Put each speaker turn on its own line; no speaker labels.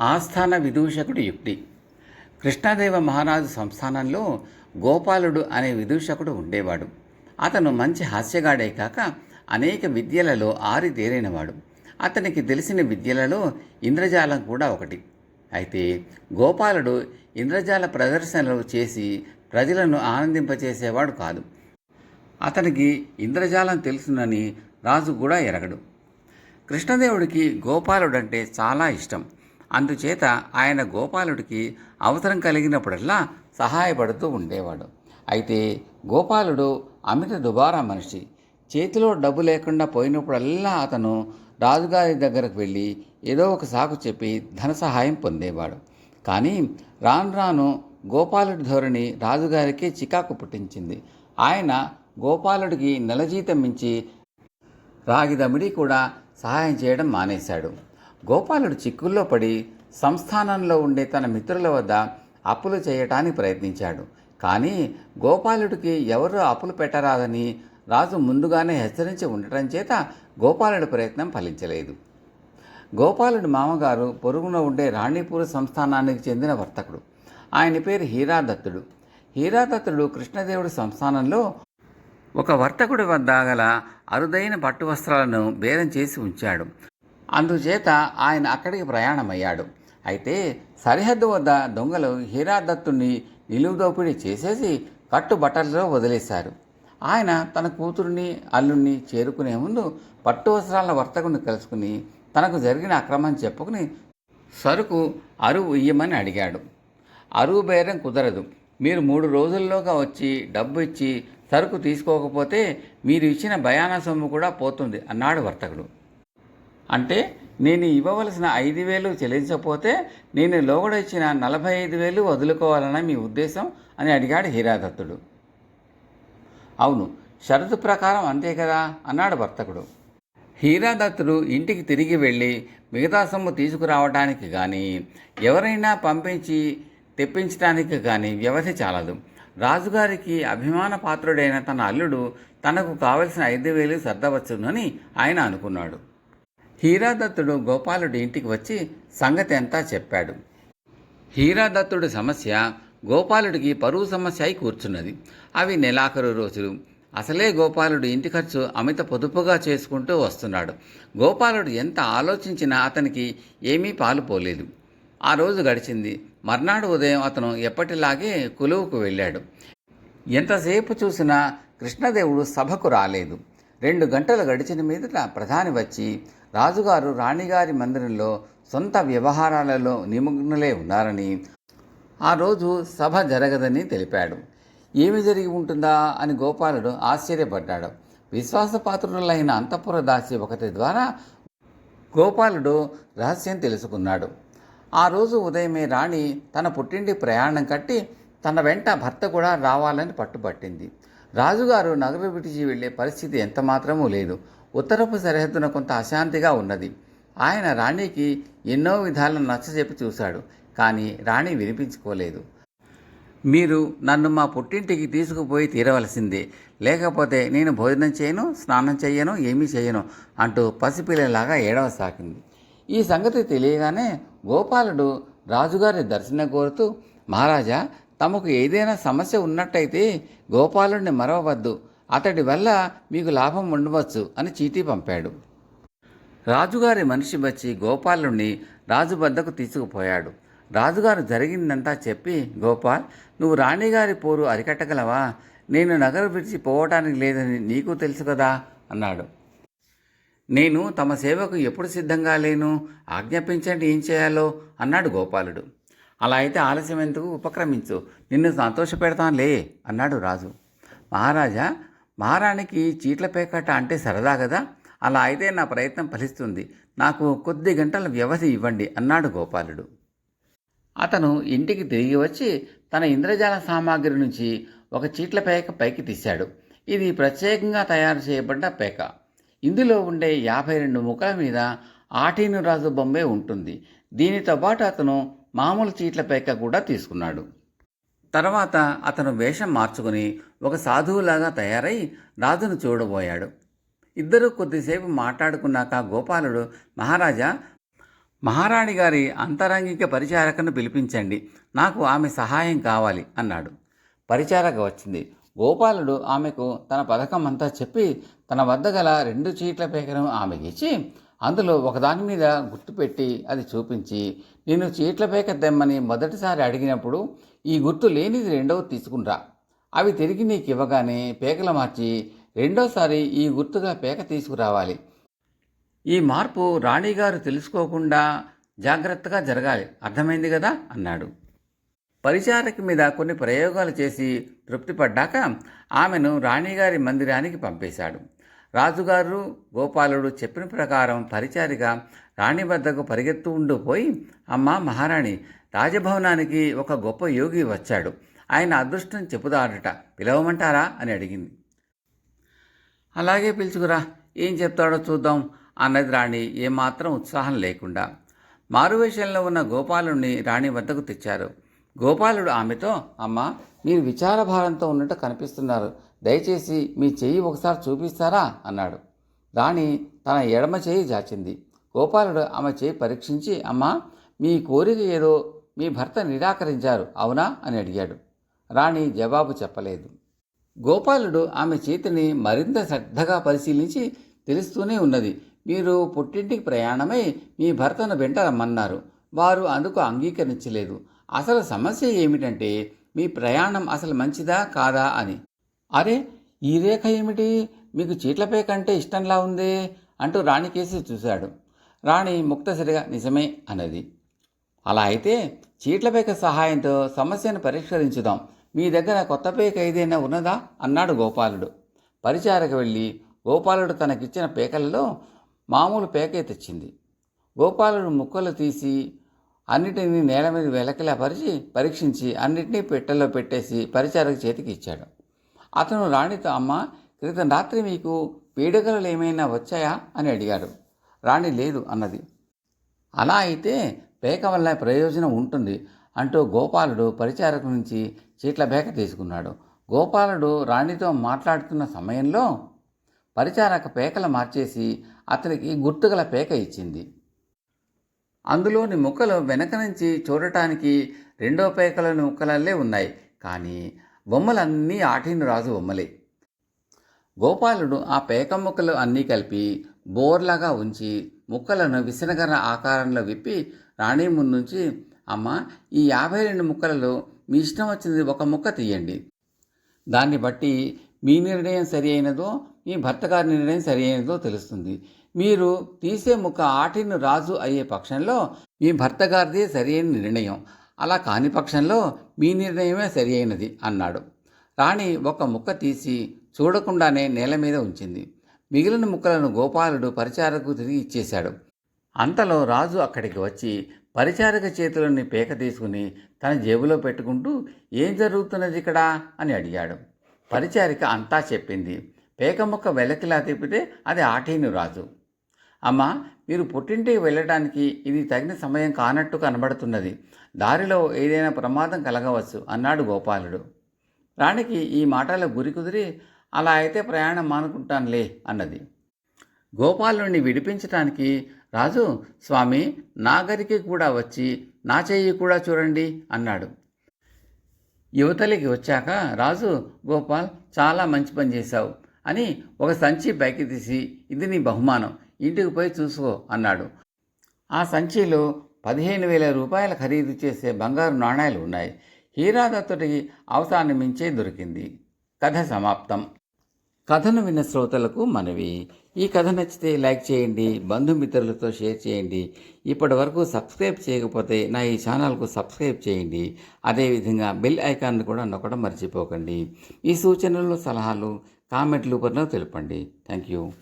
ఆస్థాన విదూషకుడి యుక్తి. కృష్ణదేవ మహారాజు సంస్థానంలో గోపాలుడు అనే విదూషకుడు ఉండేవాడు. అతను మంచి హాస్యగాడే కాక అనేక విద్యలలో ఆరితేరినవాడు. అతనికి తెలిసిన విద్యలలో ఇంద్రజాలం కూడా ఒకటి. అయితే గోపాలుడు ఇంద్రజాల ప్రదర్శనలు చేసి ప్రజలను ఆనందింపచేసేవాడు కాదు. అతనికి ఇంద్రజాలం తెలుసునని రాజు కూడా ఎరగడు. కృష్ణదేవుడికి గోపాలుడంటే చాలా ఇష్టం. అందుచేత ఆయన గోపాలుడికి అవసరం కలిగినప్పుడల్లా సహాయపడుతూ ఉండేవాడు. అయితే గోపాలుడు అమిత దుబారా మనిషి. చేతిలో డబ్బు లేకుండా పోయినప్పుడల్లా అతను రాజుగారి దగ్గరకు వెళ్ళి ఏదో ఒక సాకు చెప్పి ధన సహాయం పొందేవాడు. కానీ రాను రాను గోపాలుడి ధోరణి రాజుగారికి చికాకు పుట్టించింది. ఆయన గోపాలుడికి నెల జీతం మించి రాగిదమిడి కూడా సహాయం చేయడం మానేశాడు. గోపాలుడు చిక్కుల్లో పడి సంస్థానంలో ఉండే తన మిత్రుల వద్ద అప్పులు చేయటానికి ప్రయత్నించాడు. కానీ గోపాలుడికి ఎవరు అప్పులు పెట్టరాదని రాజు ముందుగానే హెచ్చరించి ఉండటం చేత గోపాలుడి ప్రయత్నం ఫలించలేదు. గోపాలుడి మామగారు పొరుగున ఉండే రాణిపూర్ సంస్థానానికి చెందిన వర్తకుడు. ఆయన పేరు హీరాదత్తుడు. హీరాదత్తుడు కృష్ణదేవుడి సంస్థానంలో ఒక వర్తకుడి వద్ద గల అరుదైన పట్టు వస్త్రాలను బేరం చేసి ఉంచాడు. అందుచేత ఆయన అక్కడికి ప్రయాణమయ్యాడు. అయితే సరిహద్దు వద్ద దొంగలు హీరాదత్తుని నిలువుదోపిడీ చేసేసి కట్టుబట్టలలో వదిలేశారు. ఆయన తన కూతురుని అల్లుణ్ణి చేరుకునే ముందు పట్టు వస్త్రాల వర్తకుని కలుసుకుని తనకు జరిగిన అక్రమం చెప్పుకుని సరుకు అరువు ఇయ్యమని అడిగాడు. అరువు బేరం కుదరదు. మీరు మూడు రోజుల్లోగా వచ్చి డబ్బు ఇచ్చి సరుకు తీసుకోకపోతే మీరు ఇచ్చిన భయాన సొమ్ము కూడా పోతుంది అన్నాడు వర్తకుడు. అంటే నేను ఇవ్వవలసిన ఐదు వేలు చెల్లించకపోతే నేను లోగడొచ్చిన నలభై ఐదు వేలు వదులుకోవాలన్న మీ ఉద్దేశం అని అడిగాడు హీరాదత్తుడు. అవును షరతు ప్రకారం అంతే కదా అన్నాడు వర్తకుడు. హీరాదత్తుడు ఇంటికి తిరిగి వెళ్ళి మిగతా సొమ్ము తీసుకురావడానికి కానీ ఎవరైనా పంపించి తెప్పించడానికి కానీ వ్యవధి చాలదు. రాజుగారికి అభిమాన పాత్రుడైన తన అల్లుడు తనకు కావలసిన ఐదు వేలు సర్దవచ్చునని ఆయన అనుకున్నాడు. హీరాదత్తుడు గోపాలుడి ఇంటికి వచ్చి సంగతి అంతా చెప్పాడు. హీరాదత్తుడి సమస్య గోపాలుడికి పరువు సమస్య అయి కూర్చున్నది. అవి నెలాఖరు రోజులు. అసలే గోపాలుడు ఇంటి ఖర్చు అమిత పొదుపుగా చేసుకుంటూ వస్తున్నాడు. గోపాలుడు ఎంత ఆలోచించినా అతనికి ఏమీ పాలు పోలేదు. ఆ రోజు గడిచింది. మర్నాడు ఉదయం అతను ఎప్పటిలాగే కులువుకు వెళ్ళాడు. ఎంతసేపు చూసినా కృష్ణదేవుడు సభకు రాలేదు. రెండు గంటలు గడిచిన మీదట ప్రధాని వచ్చి రాజుగారు రాణిగారి మందిరంలో సొంత వ్యవహారాలలో నిమగ్నులే ఉన్నారని ఆ రోజు సభ జరగదని తెలిపాడు. ఏమి జరిగి ఉంటుందా అని గోపాలుడు ఆశ్చర్యపడ్డాడు. విశ్వాసపాత్రులైన అంతఃపుర దాసి ఒకటి ద్వారా గోపాలుడు రహస్యం తెలుసుకున్నాడు. ఆ రోజు ఉదయమే రాణి తన పుట్టింటి ప్రయాణం కట్టి తన వెంట భర్త కూడా రావాలని పట్టుపట్టింది రాజుగారు నగరు విడిచి వెళ్ళే పరిస్థితి ఎంత మాత్రమూ లేదు. ఉత్తరపు సరిహద్దున కొంత అశాంతిగా ఉన్నది. ఆయన రాణికి ఎన్నో విధాలను నచ్చజెప్పి చూశాడు కానీ రాణి వినిపించుకోలేదు. మీరు నన్ను మా పుట్టింటికి తీసుకుపోయి తీరవలసిందే. లేకపోతే నేను భోజనం చేయను స్నానం చేయను ఏమీ చేయను అంటూ పసిపిల్లలాగా ఏడవసాగింది. ఈ సంగతి తెలియగానే గోపాలుడు రాజుగారి దర్శనం కోరుతూ మహారాజా తమకు ఏదైనా సమస్య ఉన్నట్టయితే గోపాలుడిని మరవవద్దు. అతడి వల్ల మీకు లాభం ఉండవచ్చు అని చీటీ పంపాడు. రాజుగారి మనిషి వచ్చి గోపాలుణ్ణి రాజు వద్దకు తీసుకుపోయాడు. రాజుగారు జరిగిందంతా చెప్పి గోపాల్ నువ్వు రాణిగారి పోరు అరికట్టగలవా? నేను నగరం విడిచి పోవటానికి లేదని నీకు తెలుసు కదా అన్నాడు. నేను తమ సేవకు ఎప్పుడు సిద్ధంగా లేను? ఆజ్ఞాపించండి ఏం చేయాలో అన్నాడు గోపాలుడు. అలా అయితే ఆలస్యం ఎందుకు? ఉపక్రమించు. నిన్ను సంతోషపెడతానులే అన్నాడు రాజు. మహారాజా మహారాణికి చీట్ల పేకాట అంటే సరదా కదా అలా అయితే నా ప్రయత్నం ఫలిస్తుంది. నాకు కొద్ది గంటల వ్యవధి ఇవ్వండి అన్నాడు గోపాలుడు. అతను ఇంటికి తిరిగి వచ్చి తన ఇంద్రజాల సామాగ్రి నుంచి ఒక చీట్ల పేక పైకి తీశాడు. ఇది ప్రత్యేకంగా తయారు చేయబడ్డ పేక. ఇందులో ఉండే యాభై రెండు ముక్కల మీద ఆటీను రాజు బొమ్మే ఉంటుంది. దీనితో పాటు అతను మామూలు చీట్ల పేక కూడా తీసుకున్నాడు. తర్వాత అతను వేషం మార్చుకుని ఒక సాధువులాగా తయారై రాజును చూడబోయాడు. ఇద్దరూ కొద్దిసేపు మాట్లాడుకున్నాక గోపాలుడు మహారాజా మహారాణి గారి అంతరంగిక పరిచారకను పిలిపించండి. నాకు ఆమె సహాయం కావాలి అన్నాడు. పరిచారక వచ్చింది. గోపాలుడు ఆమెకు తన పథకం అంతా చెప్పి తన వద్ద గల రెండు చీట్ల పేకను ఆమెకిచ్చి అందులో ఒకదాని మీద గుర్తుపెట్టి అది చూపించి నేను చీట్ల పేక తెమ్మని మొదటిసారి అడిగినప్పుడు ఈ గుర్తు లేనిది రెండవ తీసుకునిరా అవి తిరిగి నీకు ఇవ్వగానే పేకలు మార్చి రెండోసారి ఈ గుర్తుగా పేక తీసుకురావాలి. ఈ మార్పు రాణిగారు తెలుసుకోకుండా జాగ్రత్తగా జరగాలి. అర్థమైంది కదా? అన్నాడు. పరిచారక మీద కొన్ని ప్రయోగాలు చేసి తృప్తిపడ్డాక ఆమెను రాణిగారి మందిరానికి పంపేశాడు. రాజుగారు గోపాలుడు చెప్పిన ప్రకారం పరిచారిక రాణి వద్దకు పరిగెత్తు ఉండిపోయి అమ్మ అమ్మా మహారాణి రాజభవనానికి ఒక గొప్ప యోగి వచ్చాడు. ఆయన అదృష్టం చెప్పుదాడట పిలవమంటారా? అని అడిగింది. అలాగే పిలుచుకురా. ఏం చెప్తాడో చూద్దాం. అన్నది రాణి ఏమాత్రం ఉత్సాహం లేకుండా. మారువేషంలో ఉన్న గోపాలుణ్ణి రాణి వద్దకు తెచ్చారు. గోపాలుడు ఆమెతో అమ్మా మీరు విచారభారంతో ఉన్నట్టు కనిపిస్తున్నారు. దయచేసి మీ చెయ్యి ఒకసారి చూపిస్తారా? అన్నాడు. రాణి తన ఎడమ చేయి జాచింది. గోపాలుడు ఆమె చేయి పరీక్షించి అమ్మా మీ కోరిక ఏదో మీ భర్త నిరాకరించారు అవునా? అని అడిగాడు. రాణి జవాబు చెప్పలేదు. గోపాలుడు ఆమె చేతిని మరింత శ్రద్ధగా పరిశీలించి తెలుస్తూనే ఉన్నది. మీరు పుట్టింటికి ప్రయాణమై మీ భర్తను వెంట రమ్మన్నారు. వారు అందుకు అంగీకరించలేదు. అసలు సమస్య ఏమిటంటే మీ ప్రయాణం అసలు మంచిదా కాదా అని. అరే ఈ రేఖ ఏమిటి? మీకు చీట్లపై కంటే ఇష్టంలా ఉంది అంటూ రాణికేసి చూశాడు. రాణి ముక్తసరిగా నిజమే అన్నది. అలా అయితే చీట్లపేక సహాయంతో సమస్యను పరిష్కరించుదాం. మీ దగ్గర కొత్త పేక ఏదైనా ఉన్నదా? అన్నాడు గోపాలుడు. పరిచారక వెళ్ళి గోపాలుడు తనకిచ్చిన పేకలలో మామూలు పేకే తెచ్చింది. గోపాలుడు ముక్కలు తీసి అన్నిటినీ నేల మీద వెలకిలా పరిచి పరీక్షించి అన్నిటినీ పెట్టెలో పెట్టేసి పరిచారక చేతికి ఇచ్చాడు. అతను రాణితో అమ్మ క్రితం రాత్రి మీకు పీడకలు ఏమైనా వచ్చాయా? అని అడిగాడు. రాణి లేదు అన్నది. అలా అయితే పేక వల్ల ప్రయోజనం ఉంటుంది అంటూ గోపాలుడు పరిచారకు నుంచి చీట్ల పేక తీసుకున్నాడు. గోపాలుడు రాణితో మాట్లాడుతున్న సమయంలో పరిచారక పేకలు మార్చేసి అతనికి గుర్తుగల పేక ఇచ్చింది. అందులోని ముక్కలు వెనక నుంచి చూడటానికి రెండో పేకలోని ముక్కలల్లే ఉన్నాయి. కానీ బొమ్మలన్నీ ఆటిని రాజు బొమ్మలే. గోపాలుడు ఆ పేక ముక్కలు అన్నీ కలిపి బోర్లాగా ఉంచి ముక్కలను విసనగర ఆకారంలో విప్పి రాణి ముందుంచి అమ్మ ఈ యాభై రెండు ముక్కలలో మీ ఇష్టం వచ్చింది ఒక ముక్క తీయండి. దాన్ని బట్టి మీ నిర్ణయం సరి అయినదో మీ భర్త గారి నిర్ణయం సరి అయినదో తెలుస్తుంది. మీరు తీసే ముక్క ఆటిని రాజు అయ్యే పక్షంలో మీ భర్త గారిదే సరి అయిన నిర్ణయం. అలా కాని పక్షంలో మీ నిర్ణయమే సరి అయినది అన్నాడు. రాణి ఒక ముక్క తీసి చూడకుండానే నేల మీద ఉంచింది. మిగిలిన ముక్కలను గోపాలుడు పరిచారకు తిరిగి ఇచ్చేశాడు. అంతలో రాజు అక్కడికి వచ్చి పరిచారక చేతులని పేక తీసుకుని తన జేబులో పెట్టుకుంటూ ఏం జరుగుతున్నది ఇక్కడ? అని అడిగాడు. పరిచారిక అంతా చెప్పింది. పేక ముక్క వెలకిలా తిప్పితే అది ఆటీను రాజు. అమ్మ మీరు పుట్టింటికి వెళ్ళడానికి ఇది తగిన సమయం కానట్టు కనబడుతున్నది. దారిలో ఏదైనా ప్రమాదం కలగవచ్చు అన్నాడు గోపాలుడు. రాణికి ఈ మాటల గురి కుదిరి అలా అయితే ప్రయాణం మానుకుంటానులే అన్నది. గోపాలుని విడిపించటానికి రాజు స్వామి నాగరికి కూడా వచ్చి నా చెయ్యి కూడా చూడండి అన్నాడు. యువతలికి వచ్చాక రాజు గోపాల్ చాలా మంచి పని చేశావు అని ఒక సంచి పైకి తీసి ఇది నీ బహుమానం ఇంటికి పోయి చూసుకో అన్నాడు. ఆ సంచిలో పదిహేను వేల రూపాయల ఖరీదు చేసే బంగారు నాణాలు ఉన్నాయి. హీరాదత్తుడికి అవసరాన్ని మించే దొరికింది. కథ సమాప్తం. కథను విన్న శ్రోతలకు మనవి. ఈ కథ నచ్చితే లైక్ చేయండి బంధుమిత్రులతో షేర్ చేయండి. ఇప్పటి వరకు సబ్స్క్రైబ్ చేయకపోతే నా ఈ ఛానల్కు సబ్స్క్రైబ్ చేయండి. అదేవిధంగా బెల్ ఐకాన్ కూడా నొక్కడం మర్చిపోకండి. ఈ సూచనలు సలహాలు కామెంట్ రూపంలో తెలపండి. Thank you.